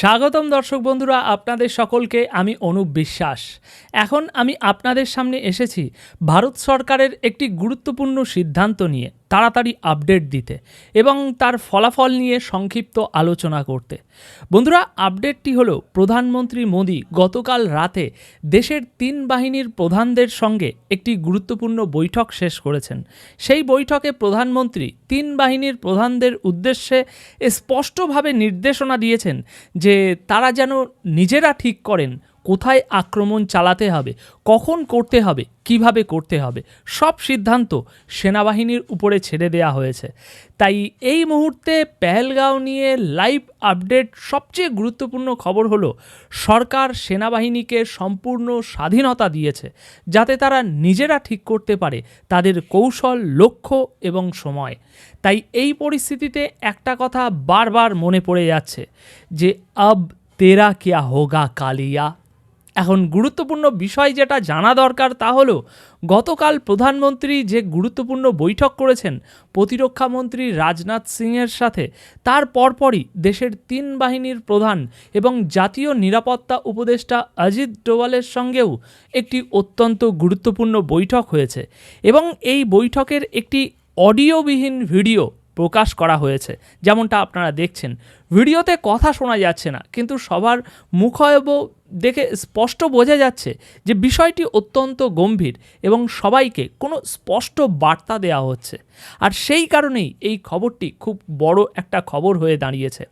স্বাগতম দর্শক বন্ধুরা, আপনাদের সকলকে আমি অনুপ বিশ্বাস। এখন আমি আপনাদের সামনে এসেছি ভারত সরকারের একটি গুরুত্বপূর্ণ সিদ্ধান্ত নিয়ে। তাড়াতাড়ি আপডেট দিতে এবং তার ফলাফল নিয়ে সংক্ষিপ্ত আলোচনা করতে। বন্ধুরা, আপডেটটি হলো, প্রধানমন্ত্রী মোদী গতকাল রাতে দেশের তিন বাহিনীর প্রধানদের সঙ্গে একটি গুরুত্বপূর্ণ বৈঠক শেষ করেছেন। সেই বৈঠকে প্রধানমন্ত্রী তিন বাহিনীর প্রধানদের উদ্দেশ্যে স্পষ্টভাবে নির্দেশনা দিয়েছেন যে তারা যেন নিজেরা ঠিক করেন কোথায় আক্রমণ চালাতে হবে, কখন করতে হবে, কীভাবে করতে হবে, সব সিদ্ধান্ত সেনাবাহিনীর উপরে ছেড়ে দেওয়া হয়েছে। তাই এই মুহূর্তে পেহেলগাঁও নিয়ে লাইভ আপডেট সবচেয়ে গুরুত্বপূর্ণ খবর হলো, সরকার সেনাবাহিনীকে সম্পূর্ণ স্বাধীনতা দিয়েছে, যাতে তারা নিজেরা ঠিক করতে পারে তাদের কৌশল, লক্ষ্য এবং সময়। তাই এই পরিস্থিতিতে একটা কথা বারবার মনে পড়ে যাচ্ছে, যে আব তেরা কিয়া হোগা কালিয়া? এখন গুরুত্বপূর্ণ বিষয় যেটা জানা দরকার তা হলো, গতকাল প্রধানমন্ত্রী যে গুরুত্বপূর্ণ বৈঠক করেছেন প্রতিরক্ষা মন্ত্রী রাজনাথ সিংয়ের সাথে, তার পরপরই দেশের তিন বাহিনীর প্রধান এবং জাতীয় নিরাপত্তা উপদেষ্টা অজিত ডোভালের সঙ্গেও একটি অত্যন্ত গুরুত্বপূর্ণ বৈঠক হয়েছে এবং এই বৈঠকের একটি অডিওবিহীন ভিডিও প্রকাশ করা হয়েছে। যেমনটা আপনারা দেখছেন। ভিডিওতে কথা শোনা যাচ্ছে না, কিন্তু সবার মুখায়ব দেখে স্পষ্ট বোঝা যাচ্ছে যে বিষয়টি অত্যন্ত গম্ভীর এবং সবাইকে কোনো স্পষ্ট বার্তা দেওয়া হচ্ছে। আর সেই কারণেই এই খবরটি খুব বড় একটা খবর হয়ে দাঁড়িয়েছে।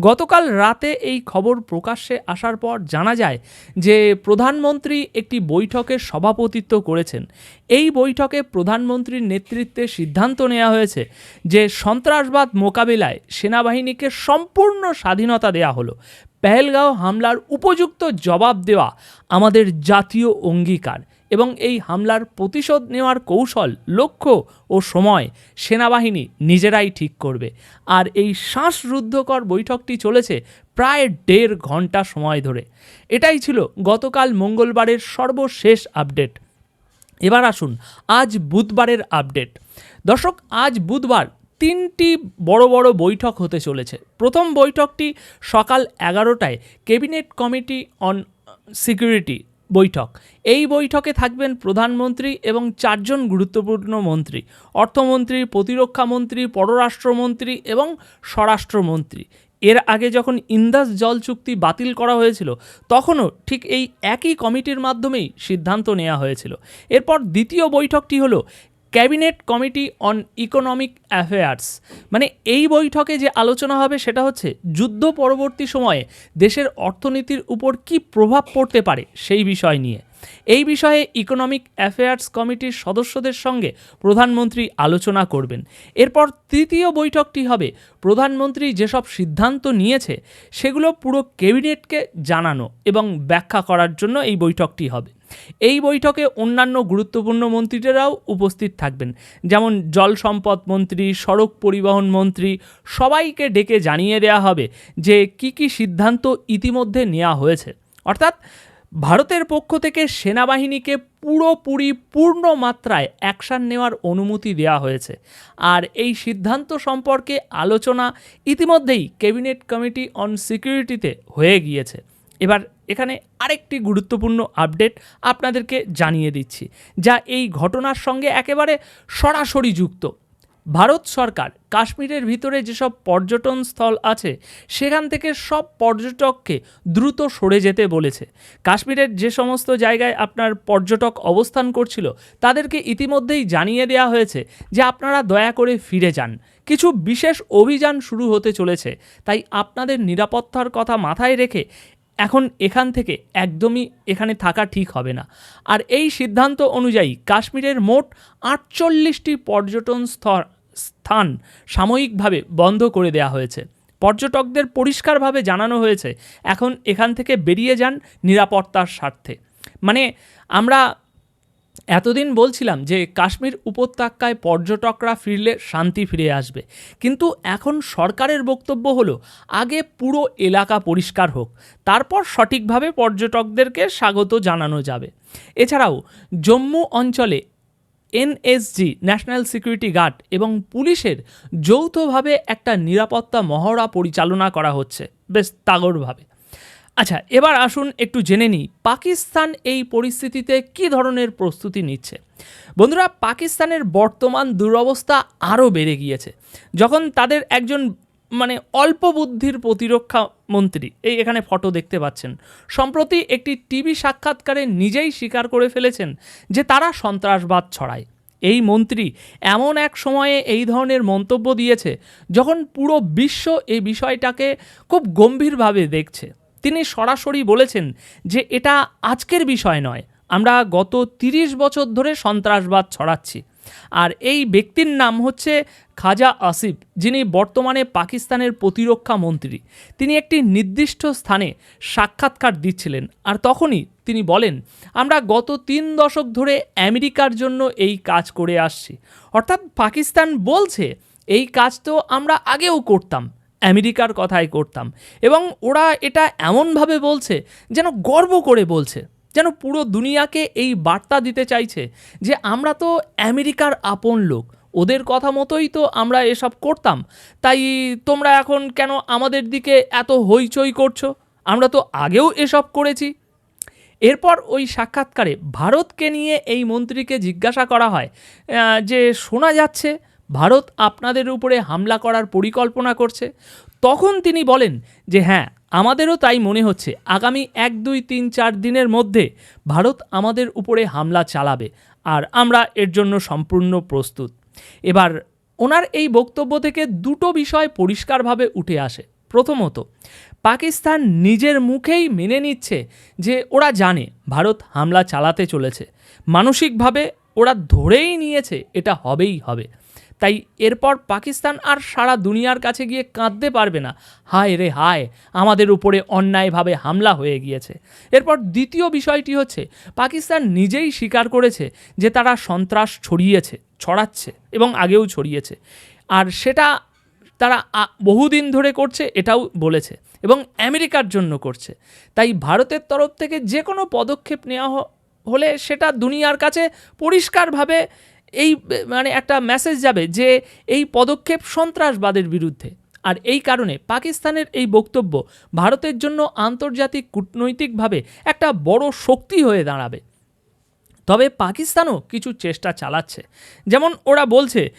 গতকাল রাতে এই খবর প্রকাশ্যে আসার পর জানা যায় যে প্রধানমন্ত্রী একটি বৈঠকের সভাপতিত্ব করেছেন। এই বৈঠকে প্রধানমন্ত্রীর নেতৃত্বে সিদ্ধান্ত নেওয়া হয়েছে যে সন্ত্রাসবাদ মোকাবিলায় সেনাবাহিনীকে সম্পূর্ণ স্বাধীনতা দেওয়া হলো। পেহেলগাঁও হামলার উপযুক্ত জবাব দেওয়া আমাদের জাতীয় অঙ্গীকার এবং এই হামলার প্রতিশোধ নেওয়ার কৌশল, লক্ষ্য ও সময় সেনাবাহিনী নিজেরাই ঠিক করবে। আর এই শ্বাসরুদ্ধকর বৈঠকটি চলেছে প্রায় দেড় ঘণ্টা সময় ধরে। এটাই ছিল গতকাল মঙ্গলবারের সর্বশেষ আপডেট। এবার আসুন আজ বুধবারের আপডেট। দর্শক, আজ বুধবার তিনটি বড় বড় বৈঠক হতে চলেছে। প্রথম বৈঠকটি সকাল এগারোটায় ক্যাবিনেট কমিটি অন সিকিউরিটি বৈঠক। এই বৈঠকে থাকবেন প্রধানমন্ত্রী এবং চারজন গুরুত্বপূর্ণ মন্ত্রী, অর্থমন্ত্রী, প্রতিরক্ষা মন্ত্রী, পররাষ্ট্রমন্ত্রী এবং স্বরাষ্ট্রমন্ত্রী। এর আগে যখন ইন্দাস জল চুক্তি বাতিল করা হয়েছিল, তখনও ঠিক এই একই কমিটির মাধ্যমেই সিদ্ধান্ত নেওয়া হয়েছিল। এরপর দ্বিতীয় বৈঠকটি হলো cabinet committee on economic affairs. মানে এই বৈঠকে যে আলোচনা হবে সেটা হচ্ছে, যুদ্ধ পরবর্তী সময়ে দেশের অর্থনীতির উপর কি প্রভাব পড়তে পারে সেই বিষয় নিয়ে। এই বিষয়ে ইকোনমিক অ্যাফেয়ার্স কমিটির সদস্যদের সঙ্গে প্রধানমন্ত্রী আলোচনা করবেন। এরপর তৃতীয় বৈঠকটি হবে, প্রধানমন্ত্রী যেসব সিদ্ধান্ত নিয়েছে সেগুলো পুরো ক্যাবিনেটকে জানানো এবং ব্যাখ্যা করার জন্য এই বৈঠকটি হবে। এই বৈঠকে অন্যান্য গুরুত্বপূর্ণ মন্ত্রীরাও উপস্থিত থাকবেন। যেমন জল সম্পদ মন্ত্রী, সড়ক পরিবহন মন্ত্রী, সবাইকে ডেকে জানিয়ে দেওয়া হবে যে কি কি সিদ্ধান্ত ইতিমধ্যে নেওয়া হয়েছে। অর্থাৎ ভারতের পক্ষ থেকে সেনাবাহিনীকে পুরোপুরি পূর্ণ মাত্রায় অ্যাকশান নেওয়ার অনুমতি দেওয়া হয়েছে। আর এই সিদ্ধান্ত সম্পর্কে আলোচনা ইতিমধ্যেই ক্যাবিনেট কমিটি অন সিকিউরিটিতে হয়ে গিয়েছে। এবার এখানে আরেকটি গুরুত্বপূর্ণ আপডেট আপনাদেরকে জানিয়ে দিচ্ছি, যা এই ঘটনার সঙ্গে একেবারে সরাসরি যুক্ত। ভারত সরকার কাশ্মীরের ভিতরে যেসব পর্যটন স্থল আছে, সেখান থেকে সব পর্যটককে দ্রুত সরে যেতে বলেছে। কাশ্মীরের যে সমস্ত জায়গায় আপনার পর্যটক অবস্থান করছিল, তাদেরকে ইতিমধ্যেই জানিয়ে দেওয়া হয়েছে যে আপনারা দয়া করে ফিরে যান। কিছু বিশেষ অভিযান শুরু হতে চলেছে, তাই আপনাদের নিরাপত্তার কথা মাথায় রেখে এখন এখান থেকে একদমই এখানে থাকা ঠিক হবে না। আর এই সিদ্ধান্ত অনুযায়ী কাশ্মীরের মোট আটচল্লিশটি পর্যটন স্থল স্থান সাময়িকভাবে বন্ধ করে দেওয়া হয়েছে। পর্যটকদের পরিষ্কারভাবে জানানো হয়েছে, এখন এখান থেকে বেরিয়ে যান নিরাপত্তার স্বার্থে। মানে আমরা এতদিন বলছিলাম যে কাশ্মীর উপত্যকায় পর্যটকরা ফিরলে শান্তি ফিরে আসবে। কিন্তু এখন সরকারের বক্তব্য হলো, আগে পুরো এলাকা পরিষ্কার হোক, তারপর সঠিকভাবে পর্যটকদেরকে স্বাগত জানানো যাবে। এছাড়াও, জম্মু অঞ্চলে এনএসজি, ন্যাশনাল সিকিউরিটি গার্ড এবং পুলিশের যৌথভাবে একটা নিরাপত্তা মহড়া পরিচালনা করা হচ্ছে, বেশ তাগড়ভাবে। আচ্ছা এবার আসুন একটু জেনে নিই, পাকিস্তান এই পরিস্থিতিতে কী ধরনের প্রস্তুতি নিচ্ছে? বন্ধুরা, পাকিস্তানের বর্তমান দুরবস্থা আরও বেড়ে গিয়েছে। যখন তাদের একজন মানে অল্প বুদ্ধির প্রতিরক্ষা মন্ত্রী, এই এখানে ফটো দেখতে পাচ্ছেন, সম্প্রতি একটি টিভি সাক্ষাৎকারে নিজেই স্বীকার করে ফেলেছেন যে তারা সন্ত্রাসবাদ ছড়ায়। এই মন্ত্রী এমন এক সময়ে এই ধরনের মন্তব্য দিয়েছে যখন পুরো বিশ্ব এই বিষয়টাকে খুব গম্ভীরভাবে দেখছে। তিনি সরাসরি বলেছেন যে এটা আজকের বিষয় নয়, আমরা গত তিরিশ বছর ধরে সন্ত্রাসবাদ ছড়াচ্ছি। আর এই ব্যক্তির নাম হচ্ছে খাজা আসিফ, যিনি বর্তমানে পাকিস্তানের প্রতিরক্ষা মন্ত্রী। তিনি একটি নির্দিষ্ট স্থানে সাক্ষাৎকার দিচ্ছিলেন আর তখনই তিনি বলেন, আমরা গত তিন দশক ধরে আমেরিকার জন্য এই কাজ করে আসছি। অর্থাৎ পাকিস্তান বলছে, এই কাজ তো আমরা আগেও করতাম। আমেরিকার কথাই করতাম। এবং ওরা এটা এমনভাবে বলছে, যেন গর্ব করে বলছে, যেন পুরো দুনিয়াকে এই বার্তা দিতে চাইছে যে আমরা তো আমেরিকার আপন লোক, ওদের কথা মতোই তো আমরা এসব করতাম। তাই তোমরা এখন কেন আমাদের দিকে এত হইচই করছ? আমরা তো আগেও এসব করেছি। এরপর ওই সাক্ষাৎকারে ভারতকে নিয়ে এই মন্ত্রীকে জিজ্ঞাসা করা হয় যে শোনা যাচ্ছে ভারত আপনাদের উপরে হামলা করার পরিকল্পনা করছে। তখন তিনি বলেন যে হ্যাঁ আমাদেরও তাই মনে হচ্ছে। আগামী এক, দুই, তিন, চার দিনের মধ্যে ভারত আমাদের উপরে হামলা চালাবে আর আমরা এর জন্য সম্পূর্ণ প্রস্তুত। এবার ওনার এই বক্তব্য থেকে দুটো বিষয় পরিষ্কারভাবে উঠে আসে। প্রথমত, পাকিস্তান নিজের মুখেই মেনে নিচ্ছে যে ওরা জানে ভারত হামলা চালাতে চলেছে। মানসিকভাবে ওরা ধরেই নিয়েছে এটা হবেই হবে। তাই এরপর পাকিস্তান আর সারা দুনিয়ার কাছে গিয়ে কাঁদতে পারবে না। হায় রে হায়, আমাদের উপরে অন্যায়ভাবে হামলা হয়ে গিয়েছে। এরপর দ্বিতীয় বিষয়টি হচ্ছে, পাকিস্তান নিজেই স্বীকার করেছে যে তারা সন্ত্রাস ছড়িয়েছে, ছড়াচ্ছে এবং আগেও ছড়িয়েছে। আর সেটা তারা বহুদিন ধরে করছে, এটাও বলেছে এবং আমেরিকার জন্য করছে। তাই ভারতের তরফ থেকে যে কোনো পদক্ষেপ নেওয়া হলে সেটা দুনিয়ার কাছে পরিষ্কারভাবে এই মানে একটা মেসেজ যাবে যে এই পদক্ষেপ সন্ত্রাসবাদের বিরুদ্ধে। আর এই কারণে পাকিস্তানের এই বক্তব্য ভারতের জন্য আন্তর্জাতিক কূটনৈতিকভাবে একটা বড় শক্তি হয়ে দাঁড়াবে। তবে পাকিস্তানও কিছু চেষ্টা চালাচ্ছে। যেমন ওরা বলছে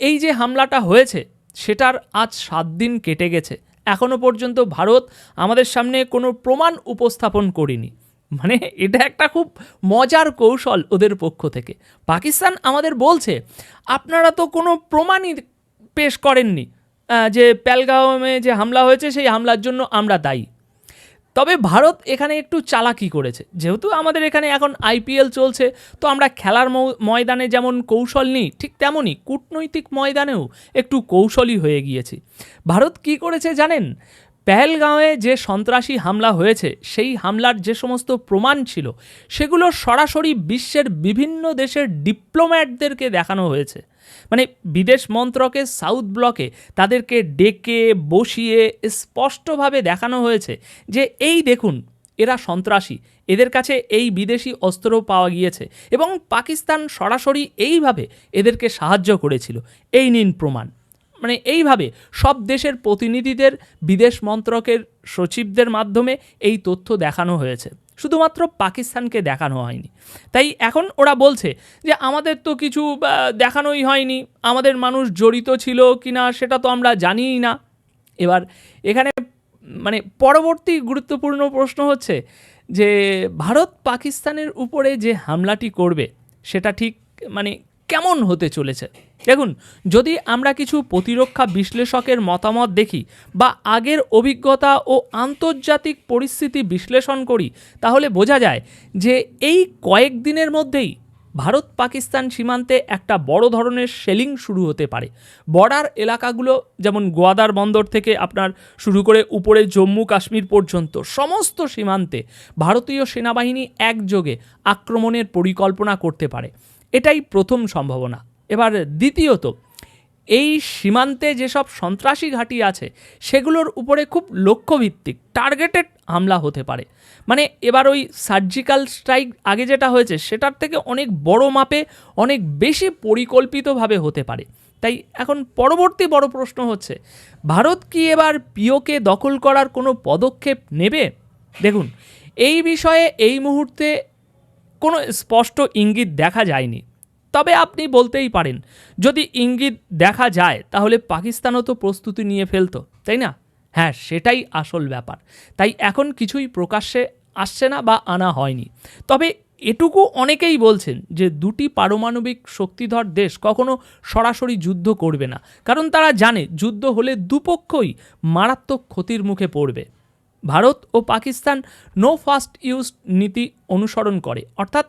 এই যে হামলাটা হয়েছে, সেটার আজ সাত দিন কেটে গেছে। এখনও পর্যন্ত ভারত আমাদের সামনে কোনো প্রমাণ উপস্থাপন করেনি। মানে এটা একটা খুব মজার কৌশল ওদের পক্ষ থেকে। পাকিস্তান আমাদের বলছে, আপনারা তো কোনো প্রমাণই পেশ করেননি যে প্যালগামে যে হামলা হয়েছে, সেই হামলার জন্য আমরা দায়ী। তবে ভারত এখানে একটু চালাকি করেছে। যেহেতু আমাদের এখানে এখন আইপিএল চলছে, তো আমরা খেলার ময়দানে যেমন কৌশল নিই, ঠিক তেমনই কূটনৈতিক ময়দানেও একটু কৌশলী হয়ে গিয়েছি। ভারত কি করেছে জানেন? পেহেলগাঁওয়ে যে সন্ত্রাসী হামলা হয়েছে, সেই হামলার যে সমস্ত প্রমাণ ছিল, সেগুলো সরাসরি বিশ্বের বিভিন্ন দেশের ডিপ্লোম্যাটদেরকে দেখানো হয়েছে। মানে বিদেশ মন্ত্রকের সাউথ ব্লকে তাদেরকে ডেকে, বসিয়ে স্পষ্টভাবে দেখানো হয়েছে যে এই দেখুন, এরা সন্ত্রাসী, এদের কাছে এই বিদেশি অস্ত্র পাওয়া গিয়েছে এবং পাকিস্তান সরাসরি এইভাবে এদেরকে সাহায্য করেছিল। এই নিন প্রমাণ। মানে এইভাবে সব দেশের প্রতিনিধিদের, বিদেশ মন্ত্রকের সচিবদের মাধ্যমে এই তথ্য দেখানো হয়েছে। শুধুমাত্র পাকিস্তানকে দেখানো হয়নি। তাই এখন ওরা বলছে যে, আমাদের তো কিছু দেখানোই হয়নি। আমাদের মানুষ জড়িত ছিল কিনা সেটা তো আমরা জানিই না। এবার এখানে মানে পরবর্তী গুরুত্বপূর্ণ প্রশ্ন হচ্ছে যে, ভারত পাকিস্তানের উপরে যে হামলাটি করবে, সেটা ঠিক মানে কেমন হতে চলেছে? দেখুন, যদি আমরা কিছু প্রতিরক্ষা বিশ্লেষকের মতামত দেখি বা আগের অভিজ্ঞতা ও আন্তর্জাতিক পরিস্থিতি বিশ্লেষণ করি, তাহলে বোঝা যায় যে এই কয়েকদিনের মধ্যেই ভারত পাকিস্তান সীমান্তে একটা বড় ধরনের সেলিং শুরু হতে পারে। বর্ডার এলাকাগুলো যেমন গোয়াদার বন্দর থেকে আপনার শুরু করে উপরে জম্মু কাশ্মীর পর্যন্ত, সমস্ত সীমান্তে ভারতীয় সেনাবাহিনী একযোগে আক্রমণের পরিকল্পনা করতে পারে। এটাই প্রথম সম্ভাবনা। এবার দ্বিতীয়ত, এই সীমান্তে যেসব সন্ত্রাসী ঘাঁটি আছে, সেগুলোর উপরে খুব লক্ষ্যভিত্তিক টার্গেটেড হামলা হতে পারে। মানে এবার ওই সার্জিক্যাল স্ট্রাইক আগে যেটা হয়েছে, সেটার থেকে অনেক বড় মাপে অনেক বেশি পরিকল্পিতভাবে হতে পারে। তাই এখন পরবর্তী বড় প্রশ্ন হচ্ছে, ভারত কি এবার পিওকে দখল করার কোনো পদক্ষেপ নেবে? দেখুন, এই বিষয়ে এই মুহূর্তে কোনো স্পষ্ট ইঙ্গিত দেখা যায়নি। তবে আপনি বলতেই পারেন, যদি ইঙ্গিত দেখা যায়, তাহলে পাকিস্তানও তো প্রস্তুতি নিয়ে ফেলতো, তাই না? হ্যাঁ সেটাই আসল ব্যাপার। তাই এখন কিছুই প্রকাশ্যে আসছে না বা আনা হয়নি। তবে এটুকু অনেকেই বলছেন যে দুটি পারমাণবিক শক্তিধর দেশ কখনো সরাসরি যুদ্ধ করবে না। কারণ তারা জানে যুদ্ধ হলে দুপক্ষই মারাত্মক ক্ষতির মুখে পড়বে। ভারত ও পাকিস্তান নো ফার্স্ট ইউজ নীতি অনুসরণ করে। অর্থাৎ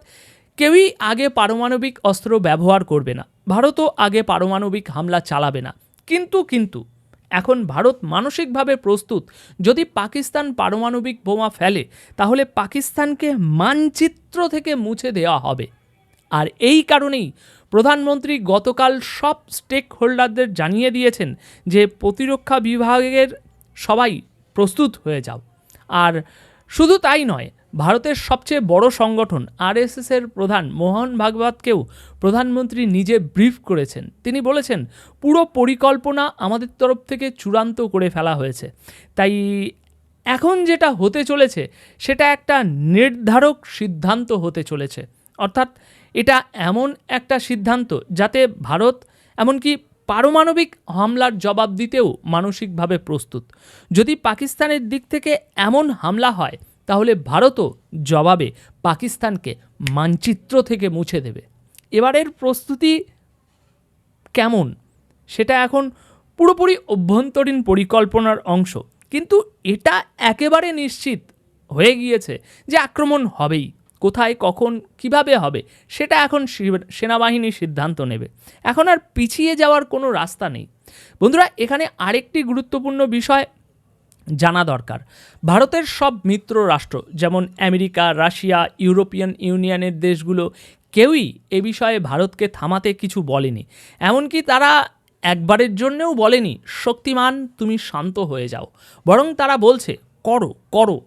কেউই আগে পারমাণবিক অস্ত্র ব্যবহার করবে না। ভারতও আগে পারমাণবিক হামলা চালাবে না। কিন্তু কিন্তু, এখন ভারত মানসিকভাবে প্রস্তুত। যদি পাকিস্তান পারমাণবিক বোমা ফেলে, তাহলে পাকিস্তানকে মানচিত্র থেকে মুছে দেওয়া হবে। আর এই কারণেই প্রধানমন্ত্রী গতকাল সব স্টেক হোল্ডারদের জানিয়ে দিয়েছেন যে প্রতিরক্ষা বিভাগের সবাই প্রস্তুত হয়ে যাও। আর শুধু তাই নয় ভারতের সবচেয়ে বড় সংগঠন আরএসএসের প্রধান মোহন ভাগবতকেও প্রধানমন্ত্রী নিজে ব্রিফ করেছেন। তিনি বলেছেন, পুরো পরিকল্পনা আমাদের তরফ থেকে চূড়ান্ত করে ফেলা হয়েছে। তাই এখন যেটা হতে চলেছে, সেটা একটা নির্ধারক সিদ্ধান্ত হতে চলেছে। অর্থাৎ এটা এমন একটা সিদ্ধান্ত যাতে ভারত এমনকি পারমাণবিক হামলার জবাব দিতেও মানসিকভাবে প্রস্তুত। যদি পাকিস্তানের দিক থেকে এমন হামলা হয় তাহলে ভারতও জবাবে পাকিস্তানকে মানচিত্র থেকে মুছে দেবে। এবারের প্রস্তুতি কেমন? সেটা এখন পুরোপুরি অভ্যন্তরীণ পরিকল্পনার অংশ। কিন্তু এটা একেবারে নিশ্চিত হয়ে গিয়েছে যে আক্রমণ হবেই। কোথায়, কখন, কীভাবে হবে, সেটা এখন সেনাবাহিনী সিদ্ধান্ত নেবে। এখন আর পিছিয়ে যাওয়ার কোনো রাস্তা নেই। বন্ধুরা, এখানে আরেকটি গুরুত্বপূর্ণ বিষয় জানা দরকার। ভারতের সব মিত্র রাষ্ট্র, যেমন আমেরিকা, রাশিয়া, ইউরোপিয়ান ইউনিয়নের দেশগুলো, কেউই এ বিষয়ে ভারতকে থামাতে কিছু বলেনি। এমনকি তারা একবারের জন্যেও বলেনি, শক্তিমান, তুমি শান্ত হয়ে যাও। বরং তারা বলছে, করো করো।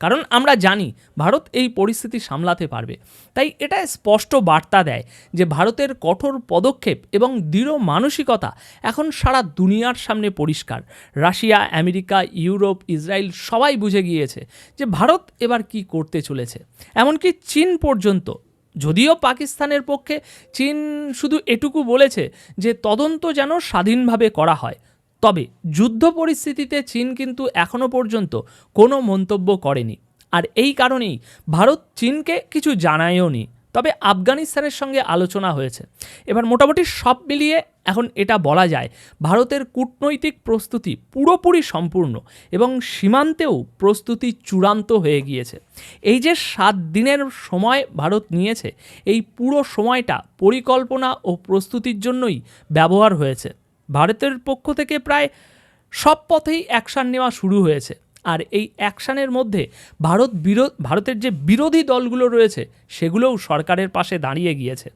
কারণ আমরা জানি ভারত এই পরিস্থিতি সামলাতে পারবে। তাই এটা স্পষ্ট বার্তা দেয় যে ভারতের কঠোর পদক্ষেপ এবং দৃঢ় মানসিকতা এখন সারা দুনিয়ার সামনে পরিষ্কার। রাশিয়া, আমেরিকা, ইউরোপ, ইসরায়েল সবাই বুঝে গিয়েছে যে ভারত এবার কি করতে চলেছে। এমনকি চীন পর্যন্ত, যদিও পাকিস্তানের পক্ষে, চীন শুধু এটুকু বলেছে যে তদন্ত যেন স্বাধীনভাবে করা হয়। তবে যুদ্ধ পরিস্থিতিতে চীন কিন্তু এখনও পর্যন্ত কোনো মন্তব্য করেনি। আর এই কারণেই ভারত চীনকে কিছু জানায়ও নি। তবে আফগানিস্তানের সঙ্গে আলোচনা হয়েছে। এবার মোটামুটি সব মিলিয়ে এখন এটা বলা যায়, ভারতের কূটনৈতিক প্রস্তুতি পুরোপুরি সম্পূর্ণ এবং সীমান্তেও প্রস্তুতি চূড়ান্ত হয়ে গিয়েছে। এই যে সাত দিনের সময় ভারত নিয়েছে, এই পুরো সময়টা পরিকল্পনা ও প্রস্তুতির জন্যই ব্যবহার হয়েছে। ভারতের পক্ষ থেকে প্রায় সব পথেই অ্যাকশান নেওয়া শুরু হয়েছে। আর এই অ্যাকশানের মধ্যে ভারত বিরোধ ভারতের যে বিরোধী দলগুলো রয়েছে, সেগুলোও সরকারের পাশে দাঁড়িয়ে গিয়েছে।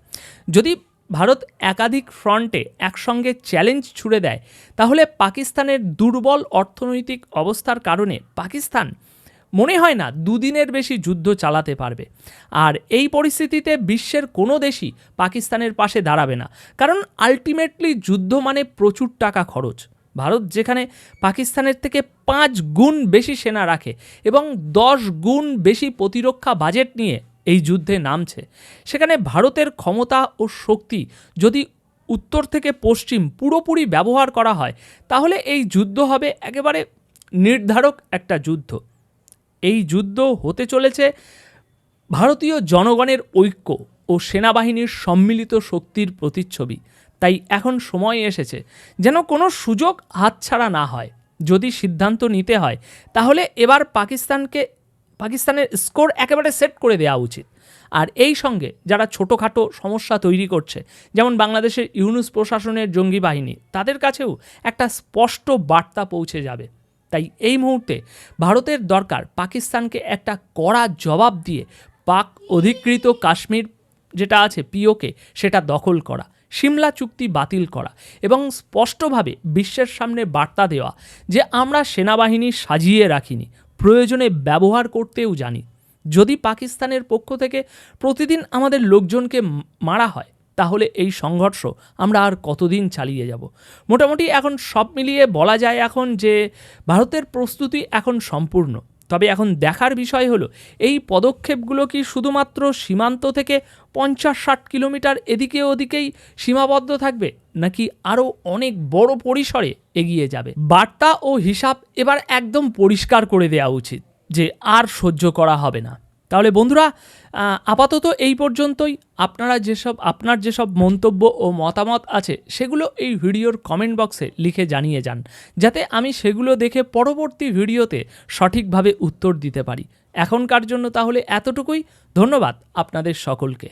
যদি ভারত একাধিক ফ্রন্টে একসঙ্গে চ্যালেঞ্জ ছুড়ে দেয়, তাহলে পাকিস্তানের দুর্বল অর্থনৈতিক অবস্থার কারণে পাকিস্তান মনে হয় না দুদিনের বেশি যুদ্ধ চালাতে পারবে। আর এই পরিস্থিতিতে বিশ্বের কোনো দেশই পাকিস্তানের পাশে দাঁড়াবে না। কারণ আলটিমেটলি যুদ্ধ মানে প্রচুর টাকা খরচ। ভারত যেখানে পাকিস্তানের থেকে পাঁচ গুণ বেশি সেনা রাখে এবং দশ গুণ বেশি প্রতিরক্ষা বাজেট নিয়ে এই যুদ্ধে নামছে। সেখানে ভারতের ক্ষমতা ও শক্তি যদি উত্তর থেকে পশ্চিম পুরোপুরি ব্যবহার করা হয়, তাহলে এই যুদ্ধ হবে একেবারে নির্ধারক একটা যুদ্ধ। এই যুদ্ধ হতে চলেছে। ভারতীয় জনগণের ঐক্য ও সেনাবাহিনীর সম্মিলিত শক্তির প্রতিচ্ছবি। তাই এখন সময় এসেছে যেন কোনো সুযোগ হাতছাড়া না হয়। যদি সিদ্ধান্ত নিতে হয়, তাহলে এবার পাকিস্তানকে, পাকিস্তানের স্কোর একেবারে সেট করে দেওয়া উচিত। আর এই সঙ্গে যারা ছোটোখাটো সমস্যা তৈরি করছে, যেমন বাংলাদেশের ইউনুস প্রশাসনের জঙ্গি বাহিনী, তাদের কাছেও একটা স্পষ্ট বার্তা পৌঁছে যাবে। তাই এই মুহূর্তে ভারতের দরকার পাকিস্তানকে একটা কড়া জবাব দিয়ে পাক অধিকৃত কাশ্মীর যেটা আছে, পিওকে, সেটা দখল করা, সিমলা চুক্তি বাতিল করা এবং স্পষ্টভাবে বিশ্বের সামনে বার্তা দেওয়া যে আমরা সেনাবাহিনী সাজিয়ে রাখিনি, প্রয়োজনে ব্যবহার করতেও জানি। যদি পাকিস্তানের পক্ষ থেকে প্রতিদিন আমাদের লোকজনকে মারা হয় তাহলে এই সংঘর্ষ আমরা আর কতদিন চালিয়ে যাব? মোটামুটি এখন সব মিলিয়ে বলা যায় এখন যে ভারতের প্রস্তুতি এখন সম্পূর্ণ। তবে এখন দেখার বিষয় হলো, এই পদক্ষেপগুলো কি শুধুমাত্র সীমান্ত থেকে পঞ্চাশ ষাট কিলোমিটার এদিকে ওদিকেই সীমাবদ্ধ থাকবে, নাকি আরও অনেক বড় পরিসরে এগিয়ে যাবে? বার্তা ও হিসাব এবার একদম পরিষ্কার করে দেওয়া উচিত যে আর সহ্য করা হবে না। তাহলে বন্ধুরা আপাতত এই পর্যন্তই। আপনারা যেসব, আপনার যেসব মন্তব্য ও মতামত আছে, সেগুলো এই ভিডিওর কমেন্ট বক্সে লিখে জানিয়ে যান, যাতে আমি সেগুলো দেখে পরবর্তী ভিডিওতে সঠিকভাবে উত্তর দিতে পারি। এখনকার জন্য তাহলে এতটুকুই। ধন্যবাদ আপনাদের সকলকে।